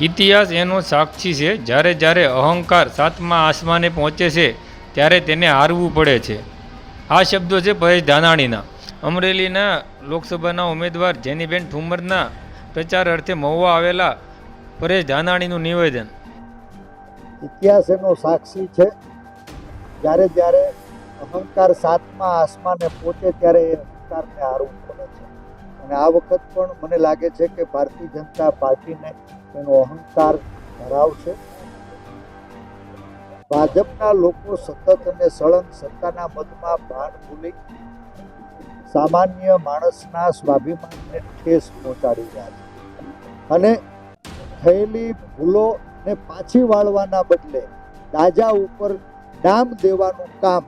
ઇતિહાસ એનો સાક્ષી છે. જ્યારે જ્યારે અહંકાર સાતમા આસમાને પહોંચે છે, ત્યારે તેને હારવું પડે છે. આ શબ્દો છે પરેશ ધાનાણીના. અમરેલીના લોકસભાના ઉમેદવાર જેનીબેન ઠુમરના પ્રચાર અર્થે મહુવા આવેલા પરેશ ધાનાણીનું નિવેદન. ઇતિહાસ એનો સાક્ષી છે. જ્યારે જ્યારે અહંકાર સાતમા આસમાને પહોંચે ત્યારે એ અહંકારને હારવું પડે છે. અને આ વખત પણ મને લાગે છે કે ભારતીય જનતા પાર્ટીને એનો અહંકાર ધરાવશે ભાજપના લોકો સતત અને સળંગ સત્તાના મતમાં ભાન ભૂલી સામાન્ય માણસના સ્વાભિમાનને ઠેસ પહોંચાડી રહ્યા છે. અને થયેલી ભૂલોને પાછી વાળવાના બદલે દાજા ઉપર ડામ દેવાનું કામ